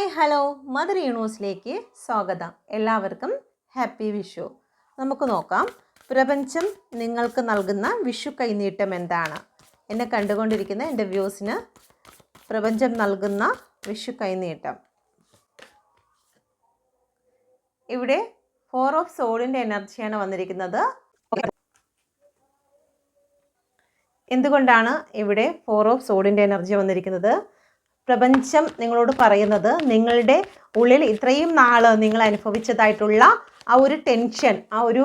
Hi hello. Mother യൂണിവേഴ്സിലേക്ക് സ്വാഗതം. എല്ലാവർക്കും happy Vishu. നമുക്ക് നോക്കാം. പ്രപഞ്ചം നിങ്ങൾക്ക് നൽകുന്ന വിഷു കൈനീട്ടം എന്താണ്? എന്നെ കണ്ടുകൊണ്ടിരിക്കുന്ന എന്റെ വ്യൂസിന് പ്രപഞ്ചം നൽകുന്ന വിഷു കൈനീട്ടം. ഇവിടെ ഫോർ ഓഫ് സോളിന്റെ എനർജിയാണ് വന്നിരിക്കുന്നത്. എന്തുകൊണ്ടാണ് ഇവിടെ ഫോർ ഓഫ് സോളിന്റെ എനർജി വന്നിരിക്കുന്നത്? പ്രപഞ്ചം നിങ്ങളോട് പറയുന്നത് നിങ്ങളുടെ ഉള്ളിൽ ഇത്രയും നാൾ നിങ്ങൾ അനുഭവിച്ചതായിട്ടുള്ള ആ ഒരു ടെൻഷൻ ആ ഒരു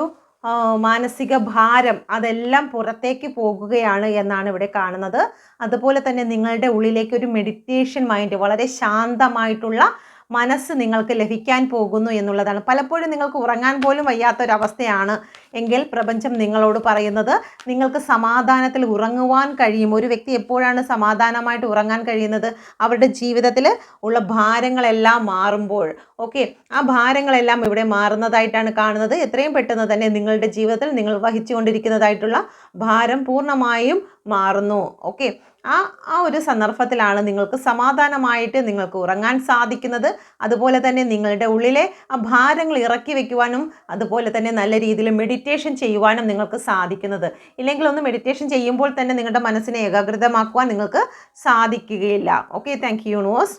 മാനസിക ഭാരം അതെല്ലാം പുറത്തേക്ക് പോകുകയാണ് എന്നാണ് ഇവിടെ കാണുന്നത്. അതുപോലെ തന്നെ നിങ്ങളുടെ ഉള്ളിലേക്ക് ഒരു മെഡിറ്റേഷൻ മൈൻഡ് വളരെ ശാന്തമായിട്ടുള്ള മനസ്സ് നിങ്ങൾക്ക് ലഭിക്കാൻ പോകുന്നു എന്നുള്ളതാണ്. പലപ്പോഴും നിങ്ങൾക്ക് ഉറങ്ങാൻ പോലും വയ്യാത്തൊരവസ്ഥയാണ് എങ്കിൽ പ്രപഞ്ചം നിങ്ങളോട് പറയുന്നത് നിങ്ങൾക്ക് സമാധാനത്തിൽ ഉറങ്ങുവാൻ കഴിയും. ഒരു വ്യക്തി എപ്പോഴാണ് സമാധാനമായിട്ട് ഉറങ്ങാൻ കഴിയുന്നത്? അവരുടെ ജീവിതത്തിൽ ഉള്ള ഭാരങ്ങളെല്ലാം മാറുമ്പോൾ. ഓക്കെ. ആ ഭാരങ്ങളെല്ലാം ഇവിടെ മാറുന്നതായിട്ടാണ് കാണുന്നത്. എത്രയും പെട്ടെന്ന് തന്നെ നിങ്ങളുടെ ജീവിതത്തിൽ നിങ്ങൾ വഹിച്ചുകൊണ്ടിരിക്കുന്നതായിട്ടുള്ള ഭാരം പൂർണമായും മാറുന്നു. ഓക്കെ. ആ ആ ഒരു സന്ദർഭത്തിലാണ് നിങ്ങൾക്ക് സമാധാനമായിട്ട് നിങ്ങൾക്ക് ഉറങ്ങാൻ സാധിക്കുന്നത്. അതുപോലെ തന്നെ നിങ്ങളുടെ ഉള്ളിലെ ആ ഭാരങ്ങൾ ഇറക്കി വെക്കുവാനും അതുപോലെ തന്നെ നല്ല രീതിയിൽ മെഡിറ്റേഷൻ ചെയ്യുവാനും നിങ്ങൾക്ക് സാധിക്കുന്നത്. ഇല്ലെങ്കിൽ ഒന്ന് മെഡിറ്റേഷൻ ചെയ്യുമ്പോൾ തന്നെ നിങ്ങളുടെ മനസ്സിനെ ഏകാഗ്രതമാക്കുവാൻ നിങ്ങൾക്ക് സാധിക്കുകയില്ല. Okay thank you universe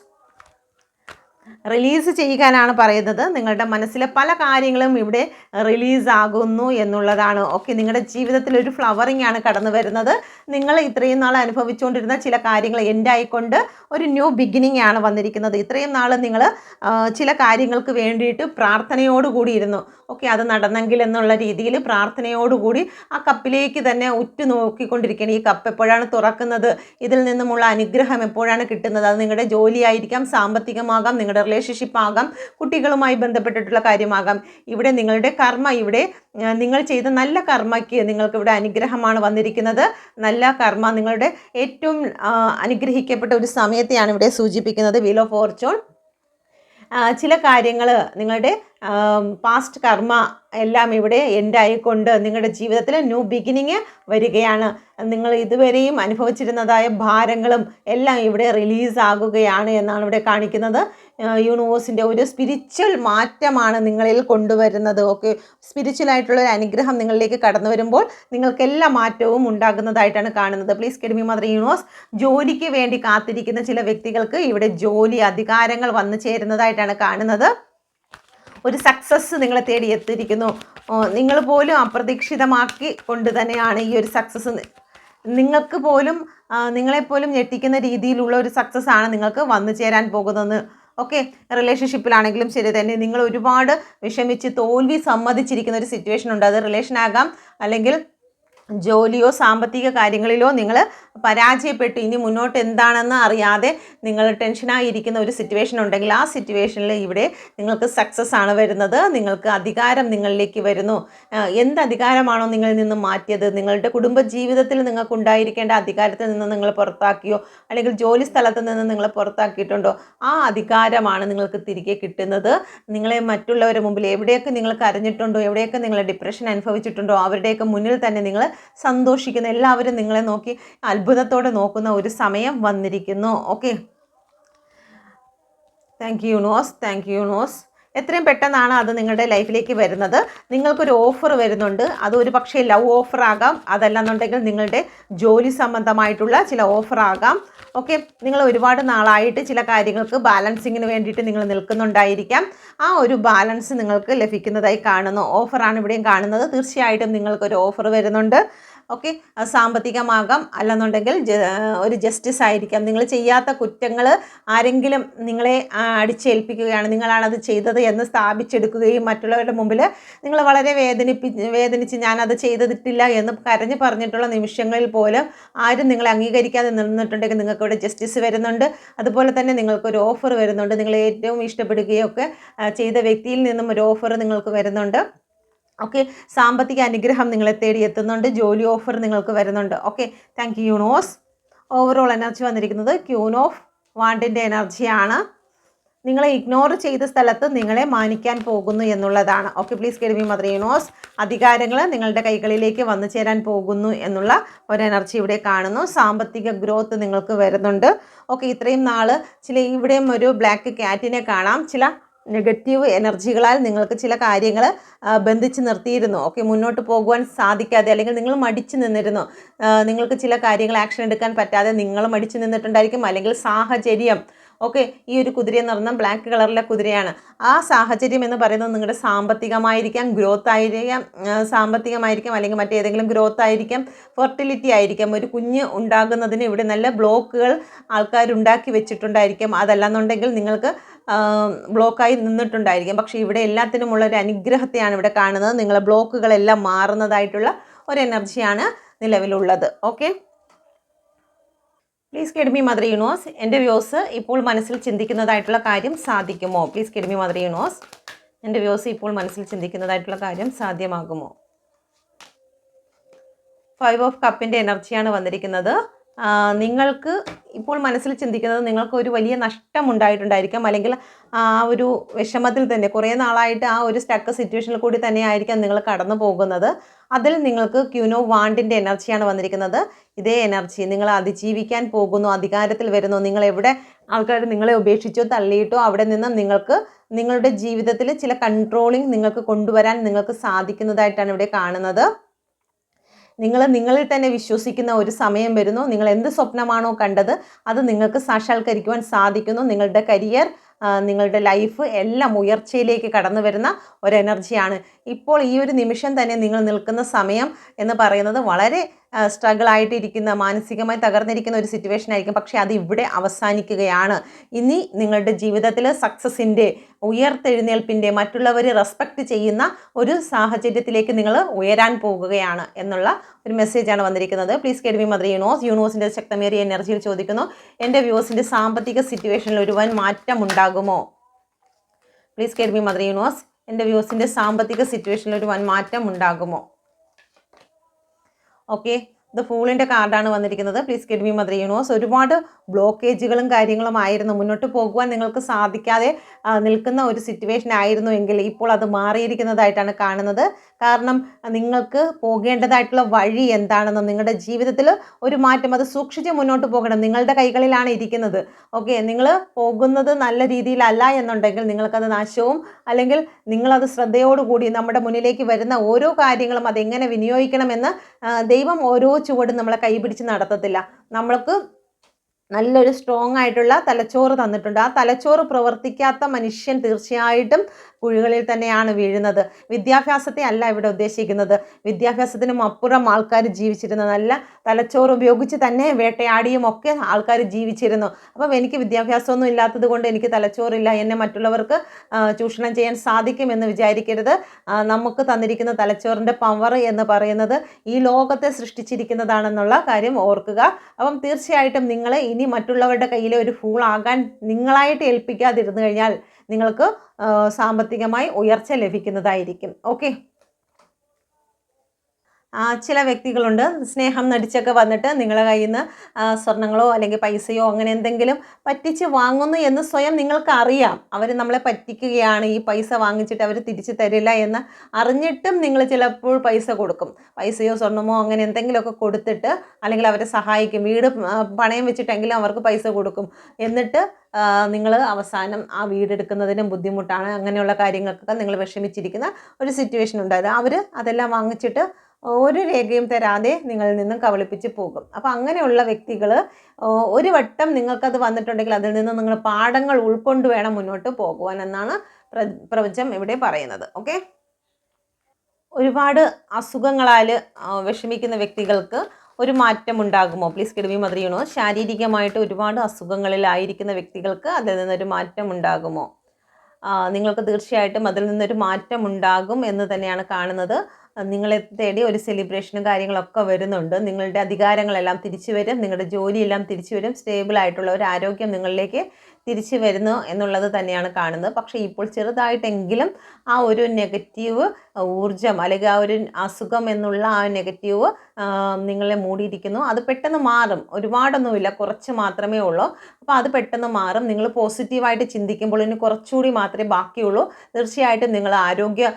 release ചെയ്യാനാണ് പറയുന്നത്. നിങ്ങളുടെ മനസ്സിലെ പല കാര്യങ്ങളും ഇവിടെ റിലീസ് ആകുന്നു എന്നുള്ളതാണ്. ഓക്കെ നിങ്ങളുടെ ജീവിതത്തിൽ ഒരു ഫ്ലവറിംഗ് ആണ് കടന്നു വരുന്നത്. നിങ്ങൾ ഇത്രയും നാൾ അനുഭവിച്ചുകൊണ്ടിരുന്ന ചില കാര്യങ്ങൾ എൻഡ് ആയിക്കൊണ്ട് ഒരു ന്യൂ ബിഗിനിങ് ആണ് വന്നിരിക്കുന്നത്. ഇത്രയും നാൾ നിങ്ങൾ ചില കാര്യങ്ങൾക്ക് വേണ്ടിയിട്ട് പ്രാർത്ഥനയോടുകൂടി ഇരുന്നു. ഓക്കെ അത് നടന്നെങ്കിൽ എന്നുള്ള രീതിയിൽ പ്രാർത്ഥനയോടുകൂടി ആ കപ്പിലേക്ക് തന്നെ ഉറ്റു നോക്കിക്കൊണ്ടിരിക്കണം ഈ കപ്പ് എപ്പോഴാണ് തുറക്കുന്നത്? ഇതിൽ നിന്നുമുള്ള അനുഗ്രഹം എപ്പോഴാണ് കിട്ടുന്നത്? അത് നിങ്ങളുടെ ജോലിയായിരിക്കാം സാമ്പത്തികമാകാം നിങ്ങളുടെ റിലേഷൻഷിപ്പ് ആകാം കുട്ടികളുമായി ബന്ധപ്പെട്ടിട്ടുള്ള കാര്യമാകാം. ഇവിടെ നിങ്ങളുടെ കർമ്മ ഇവിടെ നിങ്ങൾ ചെയ്ത നല്ല കർമ്മയ്ക്ക് നിങ്ങൾക്ക് ഇവിടെ അനുഗ്രഹമാണ് വന്നിരിക്കുന്നത്. നല്ല കർമ്മ നിങ്ങളുടെ ഏറ്റവും അനുഗ്രഹിക്കപ്പെട്ട ഒരു സമയത്തെയാണ് ഇവിടെ സൂചിപ്പിക്കുന്നത് വീൽ ഓഫ് ഫോർച്യൂൺ ചില കാര്യങ്ങൾ നിങ്ങളുടെ പാസ്റ്റ് കർമ്മ എല്ലാം ഇവിടെ എൻഡായിക്കൊണ്ട് നിങ്ങളുടെ ജീവിതത്തിൽ ന്യൂ ബിഗിനിങ് വരികയാണ്. നിങ്ങൾ ഇതുവരെയും അനുഭവിച്ചിരുന്നതായ ഭാരങ്ങളും എല്ലാം ഇവിടെ റിലീസ് ആകുകയാണ് എന്നാണ് ഇവിടെ കാണിക്കുന്നത്. യൂണിവേഴ്സിന്റെ ഒരു സ്പിരിച്വൽ മാറ്റമാണ് നിങ്ങളിൽ കൊണ്ടുവരുന്നത്. ഓക്കെ സ്പിരിച്വൽ ആയിട്ടുള്ള ഒരു അനുഗ്രഹം നിങ്ങളിലേക്ക് കടന്നു വരുമ്പോൾ നിങ്ങൾക്ക് എല്ലാ മാറ്റവും ഉണ്ടാകുന്നതായിട്ടാണ് കാണുന്നത്. പ്ലീസ് കെഡ്മി മദർ യൂണിവേഴ്സ് ജോലിക്ക് വേണ്ടി കാത്തിരിക്കുന്ന ചില വ്യക്തികൾക്ക് ഇവിടെ ജോലി അധികാരങ്ങൾ വന്നു ചേരുന്നതായിട്ടാണ് കാണുന്നത്. ഒരു സക്സസ് നിങ്ങളെ തേടി എത്തിയിരിക്കുന്നു. നിങ്ങൾ പോലും അപ്രതീക്ഷിതമാക്കി കൊണ്ട് തന്നെയാണ് ഈ ഒരു സക്സസ് നിങ്ങൾക്ക് പോലും നിങ്ങളെപ്പോലും ഞെട്ടിക്കുന്ന രീതിയിലുള്ള ഒരു സക്സസ് ആണ് നിങ്ങൾക്ക് വന്നു ചേരാൻ പോകുന്നതെന്ന് ഓക്കെ റിലേഷൻഷിപ്പിലാണെങ്കിലും ശരി തന്നെ നിങ്ങൾ ഒരുപാട് വിഷമിച്ച് തോൽവി സമ്മതിച്ചിരിക്കുന്ന ഒരു സിറ്റുവേഷൻ ഉണ്ട്. അത് റിലേഷൻ ആകാം അല്ലെങ്കിൽ ജോലിയോ സാമ്പത്തിക കാര്യങ്ങളിലോ നിങ്ങൾ പരാജയപ്പെട്ടു. ഇനി മുന്നോട്ട് എന്താണെന്ന് അറിയാതെ നിങ്ങൾ ടെൻഷനായിരിക്കുന്ന ഒരു സിറ്റുവേഷൻ ഉണ്ടെങ്കിൽ ആ സിറ്റുവേഷനിൽ ഇവിടെ നിങ്ങൾക്ക് സക്സസ് ആണ് വരുന്നത്. നിങ്ങൾക്ക് അധികാരം നിങ്ങളിലേക്ക് വരുന്നു. എന്ത് അധികാരമാണോ നിങ്ങളിൽ നിന്ന് മാറ്റിയത്? നിങ്ങളുടെ കുടുംബ ജീവിതത്തിൽ നിങ്ങൾക്ക് ഉണ്ടായിരിക്കേണ്ട അധികാരത്തിൽ നിന്ന് നിങ്ങൾ പുറത്താക്കിയോ? അല്ലെങ്കിൽ ജോലി സ്ഥലത്ത് നിന്ന് നിങ്ങൾ പുറത്താക്കിയിട്ടുണ്ടോ? ആ അധികാരമാണ് നിങ്ങൾക്ക് തിരികെ കിട്ടുന്നത്. നിങ്ങളെ മറ്റുള്ളവരുടെ മുമ്പിൽ എവിടെയൊക്കെ നിങ്ങൾ കരഞ്ഞിട്ടുണ്ടോ? എവിടെയൊക്കെ നിങ്ങൾ ഡിപ്രഷൻ അനുഭവിച്ചിട്ടുണ്ടോ? അവരുടെയൊക്കെ മുന്നിൽ തന്നെ നിങ്ങൾ സന്തോഷിക്കുന്ന എല്ലാവരും നിങ്ങളെ നോക്കി അത്ഭുതത്തോടെ നോക്കുന്ന ഒരു സമയം വന്നിരിക്കുന്നു. ഓക്കെ താങ്ക് യു നോസ് താങ്ക് യു നോസ് എത്രയും പെട്ടെന്നാണ് അത് നിങ്ങളുടെ ലൈഫിലേക്ക് വരുന്നത്. നിങ്ങൾക്കൊരു ഓഫർ വരുന്നുണ്ട്. അത് ഒരു പക്ഷേ ലവ് ഓഫർ ആകാം. അതല്ലെന്നുണ്ടെങ്കിൽ നിങ്ങളുടെ ജോലി സംബന്ധമായിട്ടുള്ള ചില ഓഫർ ആകാം. ഓക്കെ? നിങ്ങൾ ഒരുപാട് നാളായിട്ട് ചില കാര്യങ്ങൾക്ക് ബാലൻസിങ്ങിന് വേണ്ടിയിട്ട് നിങ്ങൾ നിൽക്കുന്നുണ്ടായിരിക്കാം. ആ ഒരു ബാലൻസ് നിങ്ങൾക്ക് ലഭിക്കുന്നതായി കാണുന്നു. ഓഫറാണ് ഇവിടെയും കാണുന്നത്. തീർച്ചയായിട്ടും നിങ്ങൾക്കൊരു ഓഫർ വരുന്നുണ്ട്. ഓക്കെ? സാമ്പത്തികമാകാം. അല്ലെന്നുണ്ടെങ്കിൽ ഒരു ജസ്റ്റിസ് ആയിരിക്കാം. നിങ്ങൾ ചെയ്യാത്ത കുറ്റങ്ങൾ ആരെങ്കിലും നിങ്ങളെ അടിച്ചേൽപ്പിക്കുകയാണ്. നിങ്ങളാണത് ചെയ്തത് എന്ന് സ്ഥാപിച്ചെടുക്കുകയും മറ്റുള്ളവരുടെ മുമ്പിൽ നിങ്ങൾ വളരെ വേദനിപ്പി വേദനിച്ച് ഞാനത് ചെയ്തിട്ടില്ല എന്ന് കരഞ്ഞ് പറഞ്ഞിട്ടുള്ള നിമിഷങ്ങളിൽ പോലും ആരും നിങ്ങളെ അംഗീകരിക്കാതെ നിന്നിട്ടുണ്ടെങ്കിൽ നിങ്ങൾക്ക് ഇവിടെ ജസ്റ്റിസ് വരുന്നുണ്ട്. അതുപോലെ തന്നെ നിങ്ങൾക്കൊരു ഓഫർ വരുന്നുണ്ട്. നിങ്ങൾ ഏറ്റവും ഇഷ്ടപ്പെടുകയൊക്കെ ചെയ്ത വ്യക്തിയിൽ നിന്നും ഒരു ഓഫർ നിങ്ങൾക്ക് വരുന്നുണ്ട്. ഓക്കെ സാമ്പത്തിക അനുഗ്രഹം നിങ്ങളെ തേടി എത്തുന്നുണ്ട്. ജോലി ഓഫർ നിങ്ങൾക്ക് വരുന്നുണ്ട്. Okay thank you universe overall energy വന്നിരിക്കുന്നത് ക്യൂൺ ഓഫ് വാണ്ടിന്റെ എനർജിയാണ് നിങ്ങളെ ഇഗ്നോർ ചെയ്ത സ്ഥലത്ത് നിങ്ങളെ മാനിക്കാൻ പോകുന്നു എന്നുള്ളതാണ്. ഓക്കെ പ്ലീസ് കേൾവി മദർ യൂണോസ് അധികാരങ്ങൾ നിങ്ങളുടെ കൈകളിലേക്ക് വന്നു ചേരാൻ പോകുന്നു എന്നുള്ള ഒരു എനർജി ഇവിടെ കാണുന്നു. സാമ്പത്തിക ഗ്രോത്ത് നിങ്ങൾക്ക് വരുന്നുണ്ട്. ഓക്കെ ഇത്രയും നാൾ ചില ഇവിടെയും ഒരു ബ്ലാക്ക് ക്യാറ്റിനെ കാണാം. ചില നെഗറ്റീവ് എനർജികളാൽ നിങ്ങൾക്ക് ചില കാര്യങ്ങൾ ബന്ധിച്ച് നിർത്തിയിരുന്നു. ഓക്കെ മുന്നോട്ട് പോകുവാൻ സാധിക്കാതെ അല്ലെങ്കിൽ നിങ്ങൾ മടിച്ചു നിന്നിരുന്നു. നിങ്ങൾക്ക് ചില കാര്യങ്ങൾ ആക്ഷൻ എടുക്കാൻ പറ്റാതെ നിങ്ങൾ മടിച്ചു നിന്നിട്ടുണ്ടായിരിക്കും. അല്ലെങ്കിൽ സാഹചര്യം. ഓക്കെ ഈ ഒരു കുതിരയെ നിറഞ്ഞ ബ്ലാക്ക് കളറിലെ കുതിരയാണ്. ആ സാഹചര്യം എന്ന് പറയുന്നത് നിങ്ങളുടെ സാമ്പത്തികമായിരിക്കാം ഗ്രോത്ത് ആയിരിക്കാം സാമ്പത്തികമായിരിക്കാം അല്ലെങ്കിൽ മറ്റേതെങ്കിലും ഗ്രോത്ത് ആയിരിക്കാം ഫെർട്ടിലിറ്റി ആയിരിക്കാം. ഒരു കുഞ്ഞ് ഉണ്ടാകുന്നതിന് ഇവിടെ നല്ല ബ്ലോക്കുകൾ ആൾക്കാരുണ്ടാക്കി വെച്ചിട്ടുണ്ടായിരിക്കും. അതല്ലെന്നുണ്ടെങ്കിൽ നിങ്ങൾക്ക് ബ്ലോക്കായി നിന്നിട്ടുണ്ടായിരിക്കും. പക്ഷേ ഇവിടെ എല്ലാത്തിനുമുള്ള ഒരു അനുഗ്രഹത്തെയാണ് ഇവിടെ കാണുന്നത്. നിങ്ങളെ ബ്ലോക്കുകളെല്ലാം മാറുന്നതായിട്ടുള്ള ഒരു എനർജിയാണ് നിലവിലുള്ളത്. ഓക്കെ? പ്ലീസ് കെഡ്മി മദർ യൂണിവേഴ്സ് എന്റെ വ്യൂസ് ഇപ്പോൾ മനസ്സിൽ ചിന്തിക്കുന്നതായിട്ടുള്ള കാര്യം സാധിക്കുമോ? പ്ലീസ് കെഡ്മി മദർ യൂണിവേഴ്സ് എന്റെ വ്യൂസ് ഇപ്പോൾ മനസ്സിൽ ചിന്തിക്കുന്നതായിട്ടുള്ള കാര്യം സാധ്യമാകുമോ? ഫൈവ് ഓഫ് കപ്പിന്റെ എനർജിയാണ് വന്നിരിക്കുന്നത്. നിങ്ങൾക്ക് ഇപ്പോൾ മനസ്സിൽ ചിന്തിക്കുന്നത് നിങ്ങൾക്ക് ഒരു വലിയ നഷ്ടം ഉണ്ടായിട്ടുണ്ടായിരിക്കാം അല്ലെങ്കിൽ ആ ഒരു വിഷമത്തിൽ തന്നെ കുറേ നാളായിട്ട് ആ ഒരു സ്റ്റക്ക് സിറ്റുവേഷനിൽ കൂടി തന്നെ ആയിരിക്കാം നിങ്ങൾ കടന്നു പോകുന്നത്. അതിൽ നിങ്ങൾക്ക് ക്യൂനോ വാണ്ടിന്റെ എനർജിയാണ് വന്നിരിക്കുന്നത്. ഇതേ എനർജി നിങ്ങൾ അതിജീവിക്കാൻ പോകുന്നു അധികാരത്തിൽ വരുന്നു. നിങ്ങൾ എവിടെ ആൾക്കാർ നിങ്ങളെ ഉപേക്ഷിച്ചോ തള്ളിയിട്ടോ അവിടെ നിന്ന് നിങ്ങൾക്ക് നിങ്ങളുടെ ജീവിതത്തിൽ ചില കൺട്രോളിങ് നിങ്ങൾക്ക് കൊണ്ടുവരാൻ നിങ്ങൾക്ക് സാധിക്കുന്നതായിട്ടാണ് ഇവിടെ കാണുന്നത്. നിങ്ങൾ നിങ്ങളിൽ തന്നെ വിശ്വസിക്കുന്ന ഒരു സമയം വരുന്നു. നിങ്ങൾ എന്ത് സ്വപ്നമാണോ കണ്ടത് അത് നിങ്ങൾക്ക് സാക്ഷാത്കരിക്കുവാൻ സാധിക്കുന്നു. നിങ്ങളുടെ കരിയർ നിങ്ങളുടെ ലൈഫ് എല്ലാം ഉയർച്ചയിലേക്ക് കടന്നു വരുന്ന ഒരു എനർജിയാണ് ഇപ്പോൾ ഈ ഒരു നിമിഷം തന്നെ നിങ്ങൾ നിൽക്കുന്ന സമയം എന്ന് പറയുന്നത് വളരെ സ്ട്രഗിൾ ആയിട്ടിരിക്കുന്ന മാനസികമായി തകർന്നിരിക്കുന്ന ഒരു സിറ്റുവേഷൻ ആയിരിക്കും. പക്ഷേ അത് ഇവിടെ അവസാനിക്കുകയാണ്. ഇനി നിങ്ങളുടെ ജീവിതത്തിൽ സക്സസിന്റെ ഉയർത്തെഴുന്നേൽപ്പിന്റെ മറ്റുള്ളവർ റെസ്പെക്റ്റ് ചെയ്യുന്ന ഒരു സാഹചര്യത്തിലേക്ക് നിങ്ങൾ ഉയരാൻ പോകുകയാണ് എന്നുള്ള ഒരു മെസ്സേജാണ് വന്നിരിക്കുന്നത്. പ്ലീസ് കെഡ്മി മദർ യൂണോസ് യൂണോസിന്റെ ശക്തമേറിയ എനർജിയിൽ ചോദിക്കുന്നു. എന്റെ വ്യൂസിന്റെ സാമ്പത്തിക സിറ്റുവേഷനിൽ ഒരു മാറ്റം ഉണ്ടാകുമോ? പ്ലീസ് കെഡ്മി മദർ യൂണിവേഴ്സ് എന്റെ വ്യൂസിന്റെ സാമ്പത്തിക സിറ്റുവേഷനിൽ ഒരു വൻ മാറ്റം ഉണ്ടാകുമോ? ഓക്കെ ഇത് ഫൂളിന്റെ കാർഡാണ് വന്നിരിക്കുന്നത്. Please guide me mother universe ഒരുപാട് ബ്ലോക്കേജുകളും കാര്യങ്ങളും ആയിരുന്നു. മുന്നോട്ട് പോകുവാൻ നിങ്ങൾക്ക് സാധിക്കാതെ നിൽക്കുന്ന ഒരു സിറ്റുവേഷൻ ആയിരുന്നു എങ്കിൽ ഇപ്പോൾ അത് മാറിയിരിക്കുന്നതായിട്ടാണ് കാണുന്നത്. കാരണം നിങ്ങൾക്ക് പോകേണ്ടതായിട്ടുള്ള വഴി എന്താണെന്നും നിങ്ങളുടെ ജീവിതത്തിൽ ഒരു മാറ്റം അത് സൂക്ഷിച്ച് മുന്നോട്ട് പോകണം. നിങ്ങളുടെ കൈകളിലാണ് ഇരിക്കുന്നത്. ഓക്കെ നിങ്ങൾ പോകുന്നത് നല്ല രീതിയിലല്ല എന്നുണ്ടെങ്കിൽ നിങ്ങൾക്കത് നാശവും അല്ലെങ്കിൽ നിങ്ങളത് ശ്രദ്ധയോടുകൂടി നമ്മുടെ മുന്നിലേക്ക് വരുന്ന ഓരോ കാര്യങ്ങളും അതെങ്ങനെ വിനിയോഗിക്കണമെന്ന് ദൈവം ഓരോ ചുവടും നമ്മളെ കൈപിടിച്ച് നടത്തത്തില്ല. നമ്മൾക്ക് നല്ലൊരു സ്ട്രോങ് ആയിട്ടുള്ള തലച്ചോറ് തന്നിട്ടുണ്ട്. ആ തലച്ചോറ് പ്രവർത്തിക്കാത്ത മനുഷ്യൻ തീർച്ചയായിട്ടും കുഴികളിൽ തന്നെയാണ് വീഴുന്നത്. വിദ്യാഭ്യാസത്തെ അല്ല ഇവിടെ ഉദ്ദേശിക്കുന്നത്. വിദ്യാഭ്യാസത്തിനും അപ്പുറം ആൾക്കാർ ജീവിച്ചിരുന്ന നല്ല തലച്ചോറ് ഉപയോഗിച്ച് തന്നെ വേട്ടയാടിയും ഒക്കെ ആൾക്കാർ ജീവിച്ചിരുന്നു. അപ്പം എനിക്ക് വിദ്യാഭ്യാസമൊന്നും ഇല്ലാത്തത് കൊണ്ട് എനിക്ക് തലച്ചോറില്ല. എന്നെ മറ്റുള്ളവർക്ക് ചൂഷണം ചെയ്യാൻ സാധിക്കുമെന്ന് വിചാരിക്കരുത്. നമുക്ക് തന്നിരിക്കുന്ന തലച്ചോറിന്റെ പവർ എന്ന് പറയുന്നത് ഈ ലോകത്തെ സൃഷ്ടിച്ചിരിക്കുന്നതാണെന്നുള്ള കാര്യം ഓർക്കുക. അപ്പം തീർച്ചയായിട്ടും നിങ്ങൾ ഇനി മറ്റുള്ളവരുടെ കയ്യിലെ ഒരു ഫൂൾ ആകാൻ നിങ്ങളായിട്ട് ഏൽപ്പിക്കാതിരുന്നു കഴിഞ്ഞാൽ നിങ്ങൾക്ക് ആ, സാമ്പത്തികമായി ഉയർച്ച ലഭിക്കുന്നതായിരിക്കും. ഓക്കെ ചില വ്യക്തികളുണ്ട്. സ്നേഹം നടിച്ചൊക്കെ വന്നിട്ട് നിങ്ങളുടെ കയ്യിൽ നിന്ന് സ്വർണങ്ങളോ അല്ലെങ്കിൽ പൈസയോ അങ്ങനെ എന്തെങ്കിലും പറ്റിച്ച് വാങ്ങുന്നു എന്ന് സ്വയം നിങ്ങൾക്ക് അറിയാം അവർ നമ്മളെ പറ്റിക്കുകയാണ്. ഈ പൈസ വാങ്ങിച്ചിട്ട് അവർ തിരിച്ചു തരില്ല എന്ന് അറിഞ്ഞിട്ടും നിങ്ങൾ ചിലപ്പോൾ പൈസ കൊടുക്കും. പൈസയോ സ്വർണമോ അങ്ങനെ എന്തെങ്കിലുമൊക്കെ കൊടുത്തിട്ട് അല്ലെങ്കിൽ അവരെ സഹായിക്കും. വീട് പണയം വെച്ചിട്ടെങ്കിലും അവർക്ക് പൈസ കൊടുക്കും. എന്നിട്ട് നിങ്ങൾ അവസാനം ആ വീടെടുക്കുന്നതിനും ബുദ്ധിമുട്ടാണ്. അങ്ങനെയുള്ള കാര്യങ്ങൾക്കൊക്കെ നിങ്ങൾ വിഷമിച്ചിരിക്കുന്ന ഒരു സിറ്റുവേഷൻ ഉണ്ടായത് അവർ അതെല്ലാം വാങ്ങിച്ചിട്ട് ഒരു രേഖയും തരാതെ നിങ്ങളിൽ നിന്നും കബളിപ്പിച്ച് പോകും. അപ്പോൾ അങ്ങനെയുള്ള വ്യക്തികൾ ഒരു വട്ടം നിങ്ങൾക്കത് വന്നിട്ടുണ്ടെങ്കിൽ അതിൽ നിന്ന് നിങ്ങൾ പാഠങ്ങൾ ഉൾക്കൊണ്ട് വേണം മുന്നോട്ട് പോകുവാൻ എന്നാണ് പ്ര പ്രപഞ്ചം ഇവിടെ പറയുന്നത്. ഓക്കെ? ഒരുപാട് അസുഖങ്ങളാൽ വിഷമിക്കുന്ന വ്യക്തികൾക്ക് ഒരു മാറ്റം ഉണ്ടാകുമോ? പ്ലീസ് കിടവി മതിയണോ ശാരീരികമായിട്ട് ഒരുപാട് അസുഖങ്ങളിലായിരിക്കുന്ന വ്യക്തികൾക്ക് അതിൽ നിന്നൊരു മാറ്റം ഉണ്ടാകുമോ? നിങ്ങൾക്ക് തീർച്ചയായിട്ടും അതിൽ നിന്നൊരു മാറ്റം ഉണ്ടാകും എന്ന് തന്നെയാണ് കാണുന്നത്. നിങ്ങളെ തേടി ഒരു സെലിബ്രേഷനും കാര്യങ്ങളൊക്കെ വരുന്നുണ്ട്. നിങ്ങളുടെ അധികാരങ്ങളെല്ലാം തിരിച്ചു വരും. നിങ്ങളുടെ ജോലിയെല്ലാം തിരിച്ചു വരും. സ്റ്റേബിൾ ആയിട്ടുള്ള ഒരു ആരോഗ്യം നിങ്ങളിലേക്ക് തിരിച്ചു വരുന്നു എന്നുള്ളത് തന്നെയാണ് കാണുന്നത്. പക്ഷേ ഇപ്പോൾ ചെറുതായിട്ടെങ്കിലും ആ ഒരു നെഗറ്റീവ് ഊർജം അല്ലെങ്കിൽ ആ ഒരു അസുഖം എന്നുള്ള ആ നെഗറ്റീവ് നിങ്ങളെ മൂടിയിരിക്കുന്നു. അത് പെട്ടെന്ന് മാറും. ഒരുപാടൊന്നുമില്ല. കുറച്ച് മാത്രമേ ഉള്ളൂ. അപ്പോൾ അത് പെട്ടെന്ന് മാറും. നിങ്ങൾ പോസിറ്റീവായിട്ട് ചിന്തിക്കുമ്പോൾ ഇനി കുറച്ചുകൂടി മാത്രമേ ബാക്കിയുള്ളൂ. തീർച്ചയായിട്ടും നിങ്ങൾ ആരോഗ്യ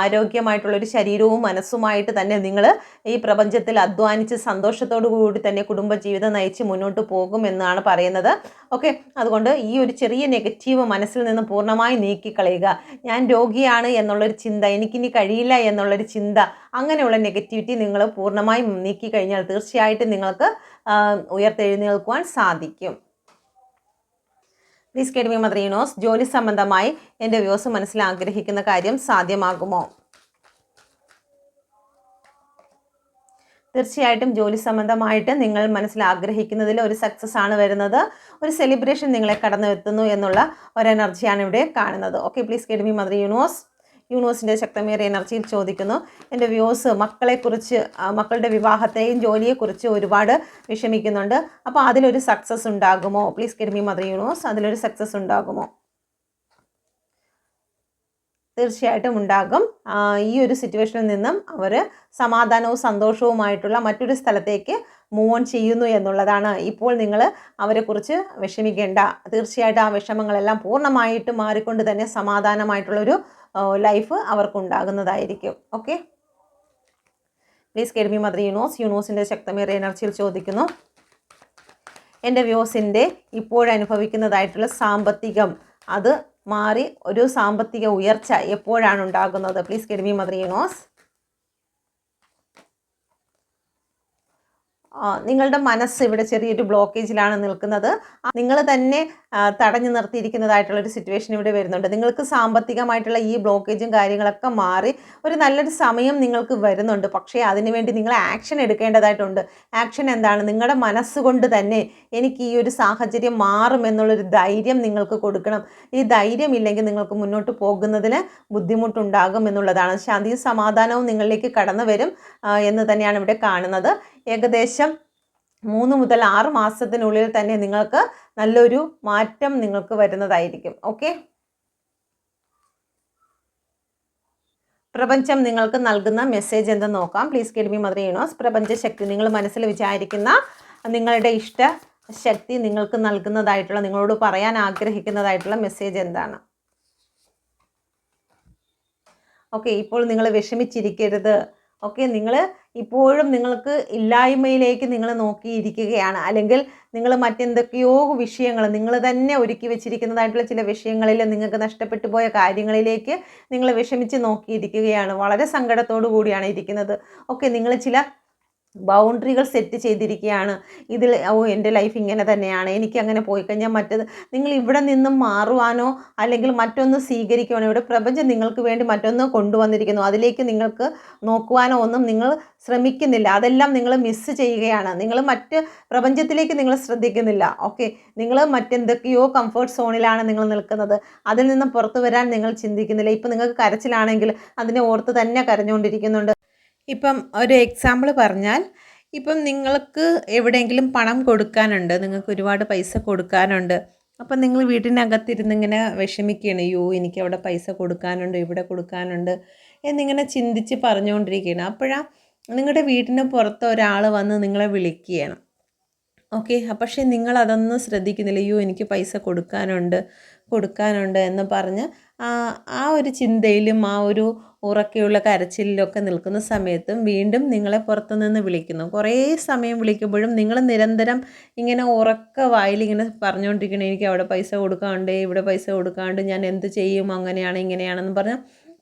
ആരോഗ്യമായിട്ടുള്ളൊരു ശരീരവും മനസ്സുമായിട്ട് തന്നെ നിങ്ങൾ ഈ പ്രപഞ്ചത്തിൽ അധ്വാനിച്ച് സന്തോഷത്തോടു കൂടി തന്നെ കുടുംബജീവിതം നയിച്ച് മുന്നോട്ട് പോകും എന്നാണ് പറയുന്നത്. ഓക്കെ അതുകൊണ്ട് ഈ ഒരു ചെറിയ നെഗറ്റീവ് മനസ്സിൽ നിന്ന് പൂർണമായി നീക്കിക്കളയുക. ഞാൻ രോഗിയാണ് എന്നുള്ളൊരു ചിന്ത എനിക്കിനി കഴിയില്ല എന്നുള്ളൊരു ചിന്ത അങ്ങനെയുള്ള നെഗറ്റിവിറ്റി നിങ്ങൾ പൂർണമായും നീക്കി കഴിഞ്ഞാൽ തീർച്ചയായിട്ടും നിങ്ങൾക്ക് ഉയർത്തെഴുന്നേൽക്കുവാൻ സാധിക്കും. പ്ലീസ് കേട്ട് മദ്രീനോസ് ജോലി സംബന്ധമായി എന്റെ വ്യൂസ് മനസ്സിൽ ആഗ്രഹിക്കുന്ന കാര്യം സാധ്യമാകുമോ? തീർച്ചയായിട്ടും ജോലി സംബന്ധമായിട്ട് നിങ്ങൾ മനസ്സിൽ ആഗ്രഹിക്കുന്നതിൽ ഒരു സക്സസ് ആണ് വരുന്നത്. ഒരു സെലിബ്രേഷൻ നിങ്ങളെ കടന്നു എത്തുന്നു എന്നുള്ള ഒരു എനർജിയാണ് ഇവിടെ കാണുന്നത്. Okay please guide me mother universe യൂണിവേഴ്സിന്റെ ശക്തമേറിയ എനർജിയിൽ ചോദിക്കുന്നു. എന്റെ വ്യൂസ് മക്കളെക്കുറിച്ച് മക്കളുടെ വിവാഹത്തെയും ജോലിയെക്കുറിച്ച് ഒരുപാട് വിഷമിക്കുന്നുണ്ട്. അപ്പോൾ അതിലൊരു സക്സസ് ഉണ്ടാകുമോ? Please guide me mother universe അതിലൊരു സക്സസ് ഉണ്ടാകുമോ? തീർച്ചയായിട്ടും ഉണ്ടാകും. ഈ ഒരു സിറ്റുവേഷനിൽ നിന്നും അവർ സമാധാനവും സന്തോഷവുമായിട്ടുള്ള മറ്റൊരു സ്ഥലത്തേക്ക് മൂവ് ഓൺ ചെയ്യുന്നു എന്നുള്ളതാണ്. ഇപ്പോൾ നിങ്ങൾ അവരെക്കുറിച്ച് വിഷമിക്കേണ്ട. തീർച്ചയായിട്ടും ആ വിഷമങ്ങളെല്ലാം പൂർണമായിട്ട് മാറിക്കൊണ്ട് തന്നെ സമാധാനമായിട്ടുള്ളൊരു ലൈഫ് അവർക്കുണ്ടാകുന്നതായിരിക്കും. ഓക്കെ പ്ലീസ് കേൾവി മദർ യൂണോസ് യൂണോസിന്റെ ശക്തമേറിയ എനർജിയിൽ ചോദിക്കുന്നു. എന്റെ വ്യൂസിന്റെ ഇപ്പോഴനുഭവിക്കുന്നതായിട്ടുള്ള സാമ്പത്തികം അത് മാറി ഒരു സാമ്പത്തിക ഉയർച്ച എപ്പോഴാണ് ഉണ്ടാകുന്നത്? പ്ലീസ് കെഡ്മി മദർ നിങ്ങളുടെ മനസ്സ് ഇവിടെ ചെറിയൊരു ബ്ലോക്കേജിലാണ് നിൽക്കുന്നത്. നിങ്ങൾ തന്നെ തടഞ്ഞു നിർത്തിയിരിക്കുന്നതായിട്ടുള്ള ഒരു സിറ്റുവേഷൻ ഇവിടെ വരുന്നുണ്ട്. നിങ്ങൾക്ക് സാമ്പത്തികമായിട്ടുള്ള ഈ ബ്ലോക്കേജും കാര്യങ്ങളൊക്കെ മാറി ഒരു നല്ലൊരു സമയം നിങ്ങൾക്ക് വരുന്നുണ്ട്. പക്ഷേ അതിനുവേണ്ടി നിങ്ങൾ ആക്ഷൻ എടുക്കേണ്ടതായിട്ടുണ്ട്. ആക്ഷൻ എന്താണ്? നിങ്ങളുടെ മനസ്സുകൊണ്ട് തന്നെ എനിക്ക് ഈ ഒരു സാഹചര്യം മാറുമെന്നുള്ളൊരു ധൈര്യം നിങ്ങൾക്ക് കൊടുക്കണം. ഈ ധൈര്യം ഇല്ലെങ്കിൽ നിങ്ങൾക്ക് മുന്നോട്ട് പോകുന്നതിന് ബുദ്ധിമുട്ടുണ്ടാകും എന്നുള്ളതാണ്. ശാന്തിയും സമാധാനവും നിങ്ങളിലേക്ക് കടന്നു വരും എന്ന് തന്നെയാണ് ഇവിടെ കാണുന്നത്. ഏകദേശം മൂന്ന് മുതൽ ആറ് മാസത്തിനുള്ളിൽ തന്നെ നിങ്ങൾക്ക് നല്ലൊരു മാറ്റം നിങ്ങൾക്ക് വരുന്നതായിരിക്കും. ഓക്കെ പ്രപഞ്ചം നിങ്ങൾക്ക് നൽകുന്ന മെസ്സേജ് എന്തെന്ന് നോക്കാം? പ്ലീസ് കെഡ്മി മദർ യൂണോസ് പ്രപഞ്ച ശക്തി നിങ്ങൾ മനസ്സിൽ വിചാരിക്കുന്ന നിങ്ങളുടെ ഇഷ്ട ശക്തി നിങ്ങൾക്ക് നൽകുന്നതായിട്ടുള്ള നിങ്ങളോട് പറയാൻ ആഗ്രഹിക്കുന്നതായിട്ടുള്ള മെസ്സേജ് എന്താണ്? ഓക്കെ ഇപ്പോൾ നിങ്ങൾ വിഷമിച്ചിരിക്കരുത്. ഓക്കെ നിങ്ങൾ ഇപ്പോഴും നിങ്ങൾക്ക് ഇല്ലായ്മയിലേക്ക് നിങ്ങൾ നോക്കിയിരിക്കുകയാണ്. അല്ലെങ്കിൽ നിങ്ങൾ മറ്റെന്തൊക്കെയോ വിഷയങ്ങൾ നിങ്ങൾ തന്നെ ഒരുക്കി വെച്ചിരിക്കുന്നതായിട്ടുള്ള ചില വിഷയങ്ങളിൽ നിങ്ങൾക്ക് നഷ്ടപ്പെട്ടു പോയ കാര്യങ്ങളിലേക്ക് നിങ്ങൾ വിഷമിച്ച് നോക്കിയിരിക്കുകയാണ്. വളരെ സങ്കടത്തോടു കൂടിയാണ് ഇരിക്കുന്നത്. ഓക്കെ നിങ്ങൾ ചില ബൗണ്ടറികൾ സെറ്റ് ചെയ്തിരിക്കുകയാണ്. ഇതിൽ ഓ എന്റെ ലൈഫ് ഇങ്ങനെ തന്നെയാണ്. എനിക്ക് അങ്ങനെ പോയി കഴിഞ്ഞാൽ മറ്റത് നിങ്ങൾ ഇവിടെ നിന്നും മാറുവാനോ അല്ലെങ്കിൽ മറ്റൊന്ന് സ്വീകരിക്കുവാനോ ഇവിടെ പ്രപഞ്ചം നിങ്ങൾക്ക് വേണ്ടി മറ്റൊന്ന് കൊണ്ടുവന്നിരിക്കുന്നു. അതിലേക്ക് നിങ്ങൾക്ക് നോക്കുവാനോ ഒന്നും നിങ്ങൾ ശ്രമിക്കുന്നില്ല. അതെല്ലാം നിങ്ങൾ മിസ്സ് ചെയ്യുകയാണ്. നിങ്ങൾ മറ്റ് പ്രപഞ്ചത്തിലേക്ക് നിങ്ങൾ ശ്രദ്ധിക്കുന്നില്ല. ഓക്കെ. നിങ്ങൾ മറ്റെന്തൊക്കെയോ കംഫർട്ട് സോണിലാണ് നിങ്ങൾ നിൽക്കുന്നത്. അതിൽ നിന്ന് പുറത്തു വരാൻ നിങ്ങൾ ചിന്തിക്കുന്നില്ല. ഇപ്പം നിങ്ങൾക്ക് കരച്ചിലാണെങ്കിൽ അതിനെ ഓർത്ത് തന്നെ കരഞ്ഞുകൊണ്ടിരിക്കുന്നുണ്ട്. ഇപ്പം ഒരു എക്സാമ്പിൾ പറഞ്ഞാൽ ഇപ്പം നിങ്ങൾക്ക് എവിടെയെങ്കിലും പണം കൊടുക്കാനുണ്ട് നിങ്ങൾക്ക് ഒരുപാട് പൈസ കൊടുക്കാനുണ്ട് അപ്പം നിങ്ങൾ വീട്ടിനകത്തിരുന്ന് ഇങ്ങനെ വിഷമിക്കുകയാണ് അയ്യോ എനിക്ക് അവിടെ പൈസ കൊടുക്കാനുണ്ട് ഇവിടെ കൊടുക്കാനുണ്ട് എന്നിങ്ങനെ ചിന്തിച്ച് പറഞ്ഞുകൊണ്ടിരിക്കുകയാണ്. അപ്പോഴാണ് നിങ്ങളുടെ വീട്ടിന് പുറത്ത് ഒരാൾ വന്ന് നിങ്ങളെ വിളിക്കുകയാണ്. ഓക്കെ പക്ഷേ നിങ്ങൾ അതൊന്നും ശ്രദ്ധിക്കുന്നില്ല. അയ്യോ എനിക്ക് പൈസ കൊടുക്കാനുണ്ട് കൊടുക്കാനുണ്ട് എന്ന് പറഞ്ഞ് ആ ഒരു ചിന്തയിലും ആ ഒരു ഉറക്കെയുള്ള കരച്ചിലൊക്കെ നിൽക്കുന്ന സമയത്തും വീണ്ടും നിങ്ങളെ പുറത്തുനിന്ന് വിളിക്കുന്നു. കുറേ സമയം വിളിക്കുമ്പോഴും നിങ്ങൾ നിരന്തരം ഇങ്ങനെ ഉറക്ക വായിൽ ഇങ്ങനെ പറഞ്ഞുകൊണ്ടിരിക്കണം എനിക്ക് അവിടെ പൈസ കൊടുക്കാണ്ട് ഇവിടെ പൈസ കൊടുക്കാണ്ട് ഞാൻ എന്ത് ചെയ്യും അങ്ങനെയാണ് ഇങ്ങനെയാണെന്ന് പറഞ്ഞാൽ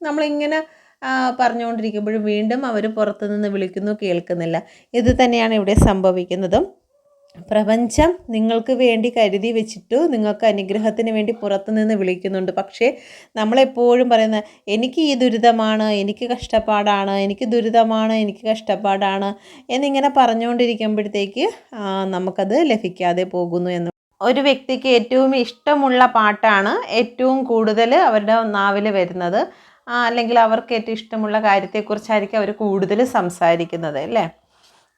നമ്മളിങ്ങനെ പറഞ്ഞുകൊണ്ടിരിക്കുമ്പോഴും വീണ്ടും അവർ പുറത്തുനിന്ന് വിളിക്കുന്നു കേൾക്കുന്നില്ല. ഇത് തന്നെയാണ് ഇവിടെ സംഭവിക്കുന്നതും. പ്രപഞ്ചം നിങ്ങൾക്ക് വേണ്ടി കരുതി വെച്ചിട്ട് നിങ്ങൾക്ക് അനുഗ്രഹത്തിന് വേണ്ടി പുറത്തുനിന്ന് വിളിക്കുന്നുണ്ട്. പക്ഷേ നമ്മളെപ്പോഴും പറയുന്ന എനിക്ക് ഈ ദുരിതമാണ് എനിക്ക് കഷ്ടപ്പാടാണ് എനിക്ക് ദുരിതമാണ് എനിക്ക് കഷ്ടപ്പാടാണ് എന്നിങ്ങനെ പറഞ്ഞുകൊണ്ടിരിക്കുമ്പോഴത്തേക്ക് നമുക്കത് ലഭിക്കാതെ പോകുന്നു എന്ന്. ഒരു വ്യക്തിക്ക് ഏറ്റവും ഇഷ്ടമുള്ള പാട്ടാണ് ഏറ്റവും കൂടുതൽ അവരുടെ നാവിൽ വരുന്നത്. അല്ലെങ്കിൽ അവർക്ക് ഏറ്റവും ഇഷ്ടമുള്ള കാര്യത്തെക്കുറിച്ചായിരിക്കും അവർ കൂടുതൽ സംസാരിക്കുന്നത് അല്ലേ?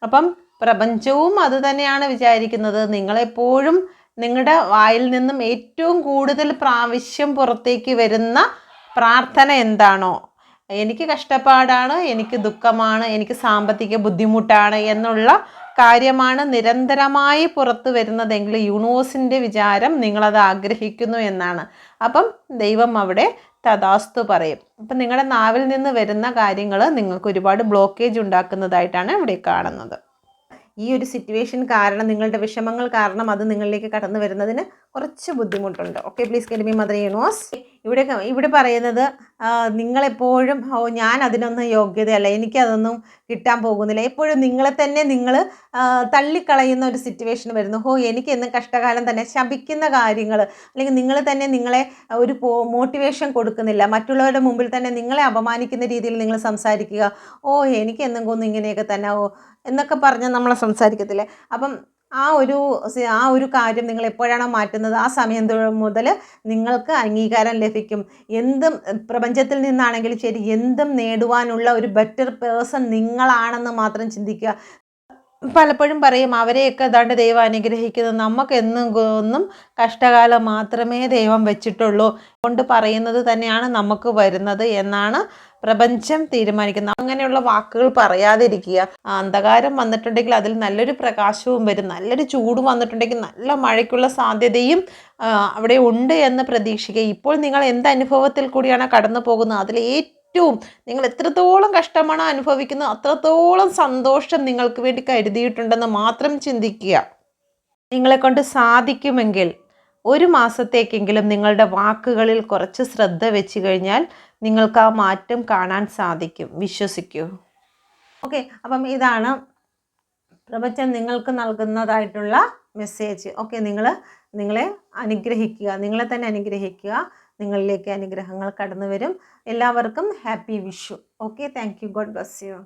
അപ്പം പ്രപഞ്ചവും അത് തന്നെയാണ് വിചാരിക്കുന്നത്. നിങ്ങളെപ്പോഴും നിങ്ങളുടെ വായിൽ നിന്നും ഏറ്റവും കൂടുതൽ പ്രാവശ്യം പുറത്തേക്ക് വരുന്ന പ്രാർത്ഥന എന്താണോ? എനിക്ക് കഷ്ടപ്പാടാണ് എനിക്ക് ദുഃഖമാണ് എനിക്ക് സാമ്പത്തിക ബുദ്ധിമുട്ടാണ് എന്നുള്ള കാര്യമാണ് നിരന്തരമായി പുറത്തു വരുന്നതെങ്കിൽ യൂണിവേഴ്സിന്റെ വിചാരം നിങ്ങളത് ആഗ്രഹിക്കുന്നു എന്നാണ്. അപ്പം ദൈവം അവിടെ തഥാസ്തു പറയും. അപ്പം നിങ്ങളുടെ നാവിൽ നിന്ന് വരുന്ന കാര്യങ്ങൾ നിങ്ങൾക്ക് ഒരുപാട് ബ്ലോക്കേജ് ഉണ്ടാക്കുന്നതായിട്ടാണ് ഇവിടെ കാണുന്നത്. ഈ ഒരു സിറ്റുവേഷൻ കാരണം നിങ്ങളുടെ വിഷമങ്ങൾ കാരണം അത് നിങ്ങളിലേക്ക് കടന്നു വരുന്നതിന് കുറച്ച് ബുദ്ധിമുട്ടുണ്ട്. Okay please guide me mother universe ഇവിടെ ഇവിടെ പറയുന്നത് നിങ്ങളെപ്പോഴും ഓ ഞാൻ അതിനൊന്നും യോഗ്യതയല്ല. എനിക്കതൊന്നും കിട്ടാൻ പോകുന്നില്ല. എപ്പോഴും നിങ്ങളെ തന്നെ നിങ്ങൾ തള്ളിക്കളയുന്ന ഒരു സിറ്റുവേഷൻ വരുന്നു. ഹോ എനിക്ക് എന്നും കഷ്ടകാലം തന്നെ ശപിക്കുന്ന കാര്യങ്ങൾ അല്ലെങ്കിൽ നിങ്ങൾ തന്നെ നിങ്ങളെ ഒരു മോട്ടിവേഷൻ കൊടുക്കുന്നില്ല. മറ്റുള്ളവരുടെ മുമ്പിൽ തന്നെ നിങ്ങളെ അപമാനിക്കുന്ന രീതിയിൽ നിങ്ങൾ സംസാരിക്കുക. ഓ എനിക്ക് എന്തെങ്കിലും ഇങ്ങനെയൊക്കെ തന്നെ ഓ എന്നൊക്കെ പറഞ്ഞ് നമ്മൾ സംസാരിക്കത്തില്ലേ? അപ്പം ആ ഒരു ആ ഒരു കാര്യം നിങ്ങൾ എപ്പോഴാണോ മാറ്റുന്നത് ആ സമയം മുതൽ നിങ്ങൾക്ക് അംഗീകാരം ലഭിക്കും. എന്തും പ്രപഞ്ചത്തിൽ നിന്നാണെങ്കിലും ശരി എന്തും നേടുവാനുള്ള ഒരു ബെറ്റർ പേഴ്സൺ നിങ്ങളാണെന്ന് മാത്രം ചിന്തിക്കുക. പലപ്പോഴും പറയും അവരെയൊക്കെ ദാണ്ട് ദൈവം അനുഗ്രഹിക്കുന്നത് നമുക്ക് എന്നും ഒന്നും കഷ്ടകാലം മാത്രമേ ദൈവം വെച്ചിട്ടുള്ളൂ. കൊണ്ട് പറയുന്നത് തന്നെയാണ് നമുക്ക് വരുന്നത് എന്നാണ് പ്രപഞ്ചം തീരുമാനിക്കുന്നു. അങ്ങനെയുള്ള വാക്കുകൾ പറയാതിരിക്കുക. അന്ധകാരം വന്നിട്ടുണ്ടെങ്കിൽ അതിൽ നല്ലൊരു പ്രകാശവും വരും. നല്ലൊരു ചൂട് വന്നിട്ടുണ്ടെങ്കിൽ നല്ല മഴയ്ക്കുള്ള സാധ്യതയും അവിടെ ഉണ്ട് എന്ന് പ്രതീക്ഷിക്കുക. ഇപ്പോൾ നിങ്ങൾ എന്ത് അനുഭവത്തിൽ കൂടിയാണ് കടന്നു പോകുന്നത്? അതിൽ ഏറ്റവും നിങ്ങൾ എത്രത്തോളം കഷ്ടമാണ് അനുഭവിക്കുന്നത്? അത്രത്തോളം സന്തോഷം നിങ്ങൾക്ക് വേണ്ടി കരുതിയിട്ടുണ്ടെന്ന് മാത്രം ചിന്തിക്കുക. നിങ്ങളെ കൊണ്ട് സാധിക്കുമെങ്കിൽ ഒരു മാസത്തേക്കെങ്കിലും നിങ്ങളുടെ വാക്കുകളിൽ കുറച്ച് ശ്രദ്ധ വെച്ച് കഴിഞ്ഞാൽ നിങ്ങൾക്ക് ആ മാറ്റം കാണാൻ സാധിക്കും. വിശ്വസിക്കൂ. ഓക്കെ അപ്പം ഇതാണ് പ്രപഞ്ചം നിങ്ങൾക്ക് നൽകുന്നതായിട്ടുള്ള മെസ്സേജ്. ഓക്കെ നിങ്ങൾ നിങ്ങളെ അനുഗ്രഹിക്കുക. നിങ്ങളെ തന്നെ അനുഗ്രഹിക്കുക. നിങ്ങളിലേക്ക് അനുഗ്രഹങ്ങൾ കടന്നു വരും എല്ലാവർക്കും happy Vishu. Okay thank you. God bless you.